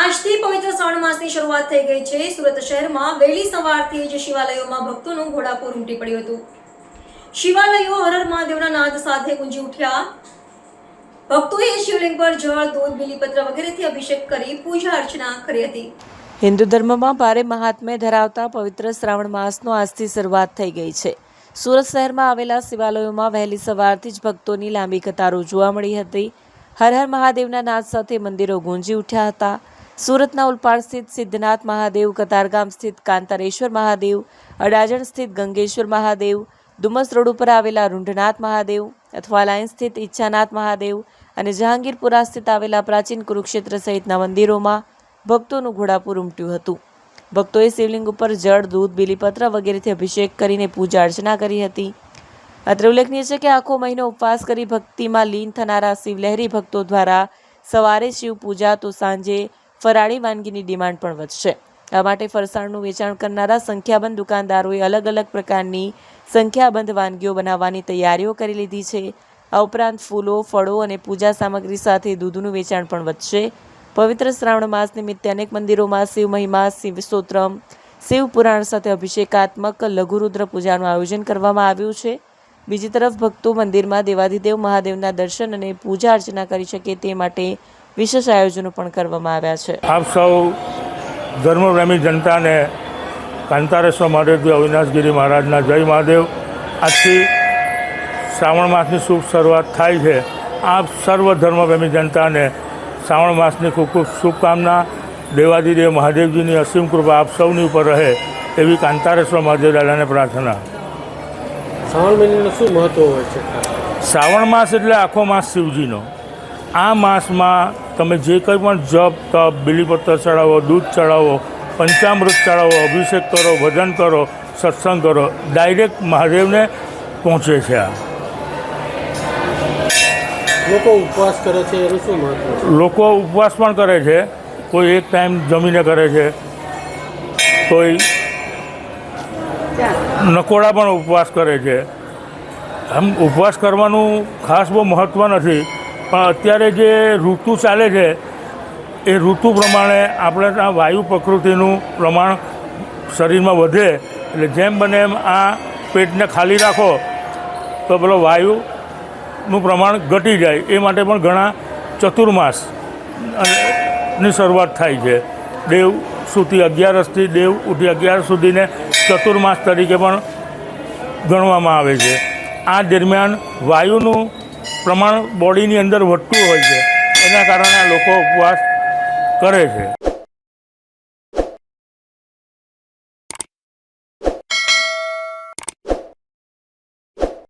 આજથી પવિત્ર શ્રાવણ માસની શરૂઆત થઈ ગઈ છે. સુરત શહેરમાં વહેલી સવારથી જ શિવાલયોમાં ભક્તોનું ઘોડાપૂર ઉમટી પડ્યું હતું. શિવાલયો હર હર મહાદેવના નાદ સાથે ગુંજી ઉઠ્યા. ભક્તોએ શિવલિંગ પર જળ, દૂધ, બીલીપત્ર વગેરેથી અભિષેક કરી પૂજા અર્ચના કરી હતી. હિન્દુ ધર્મમાં ભારે મહાત્મ્ય ધરાવતા પવિત્ર શ્રાવણ માસનો આજથી શરૂઆત થઈ ગઈ છે. સુરત શહેરમાં આવેલા શિવાલયોમાં વહેલી સવારથી જ ભક્તોની લાંબી કતારો જોવા મળી હતી. હર હર મહાદેવના નાદ સાથે મંદિરો ગુંજી ઉઠ્યા હતા. સુરતના ઉલપાડ સ્થિત સિદ્ધનાથ મહાદેવ કતારગામ સ્થિત કાંતારેશ્વર મહાદેવ, અડાજણ સ્થિત ગંગેશ્વર મહાદેવ, ડુમસ રોડ ઉપર આવેલા રૂંઢનાથ મહાદેવ અથવા લાઇન સ્થિત ઈચ્છાનાથ મહાદેવ અને જહાંગીરપુરા સ્થિત આવેલા પ્રાચીન કુરુક્ષેત્ર સહિતના મંદિરોમાં ભક્તોનું ઘોડાપુર ઉમટ્યું હતું. ભક્તોએ શિવલિંગ ઉપર જળ, દૂધ, બીલીપત્ર વગેરેથી અભિષેક કરીને પૂજા અર્ચના કરી હતી. અત્રે ઉલ્લેખનીય છે કે આખો મહિનો ઉપવાસ કરી ભક્તિમાં લીન થનારા શિવલહેરી ભક્તો દ્વારા સવારે શિવ પૂજા તો સાંજે ફરાળી વાનગીની ડિમાન્ડ પણ વધશે. આ માટે ફરસાણનું વેચાણ કરનારા સંખ્યાબંધ દુકાનદારોએ અલગ અલગ પ્રકારની સંખ્યાબંધ વાનગીઓ બનાવવાની તૈયારીઓ કરી લીધી છે. આ ઉપરાંત ફૂલો, ફળો અને પૂજા સામગ્રી સાથે દૂધનું વેચાણ પણ વધશે. પવિત્ર શ્રાવણ માસ નિમિત્તે અનેક મંદિરોમાં શિવ મહિમા, શિવ સ્તોત્રમ, શિવ પુરાણ સાથે અભિષેકાત્મક લઘુરુદ્ર પૂજાનું આયોજન કરવામાં આવ્યું છે. બીજી તરફ ભક્તો મંદિરમાં દેવાધિદેવ મહાદેવના દર્શન અને પૂજા અર્ચના કરી શકે તે માટે વિશેષ આયોજનો પણ કરવામાં આવ્યા છે. આપ સૌ ધર્મપ્રેમી જનતાને કાંતારેશ્વર મહાદેવજી અવિનાશગીરી મહારાજના જય મહાદેવ. આજથી શ્રાવણ માસની શુભ શરૂઆત થાય છે. આપ સર્વ ધર્મપ્રેમી જનતાને શ્રાવણ માસની ખૂબ ખૂબ શુભકામના. દેવાદિદેવ મહાદેવજીની અસીમ કૃપા આપ સૌની ઉપર રહે એવી કાંતારેશ્વર મહાદેવ દાદાને પ્રાર્થના. શ્રાવણ મહિનાનું શું મહત્વ હોય છે? શ્રાવણ માસ એટલે આખો માસ શિવજીનો. આ માસમાં તમે જે કંઈ પણ જપ તપ બીલીપત્ર ચડાવો દૂધ ચડાવો પંચામૃત ચડાવો અભિષેક કરો ભજન કરો સત્સંગ કરો ડાયરેક્ટ મહાદેવને પહોંચે છે આ. લોકો ઉપવાસ કરે છે એનું શું મહત્વ છે? લોકો ઉપવાસ પણ કરે છે કોઈ એક ટાઈમ જમીને કરે છે કોઈ નકોડા પણ ઉપવાસ કરે છે. આમ ઉપવાસ કરવાનું ખાસ બહુ મહત્ત્વ નથી. પણ અત્યારે જે ઋતુ ચાલે છે, એ ઋતુ પ્રમાણે આપણે ત્યાં વાયુ પ્રકૃતિનું પ્રમાણ શરીરમાં વધે, એટલે જેમ બને એમ આ પેટને ખાલી રાખો, તો પેલો વાયુનું પ્રમાણ ઘટી જાય. એ માટે પણ ઘણા ચતુર્માસની શરૂઆત થાય છે. દેવ સુધી અગિયારસથી દેવ ઉઠી અગિયાર સુધીને ચતુર્માસ તરીકે પણ ગણવામાં આવે છે. આ દરમિયાન વાયુનું પ્રમાણ બોડીની અંદર વધતું હોય છે. એના કારણે લોકો ઉપવાસ કરે છે.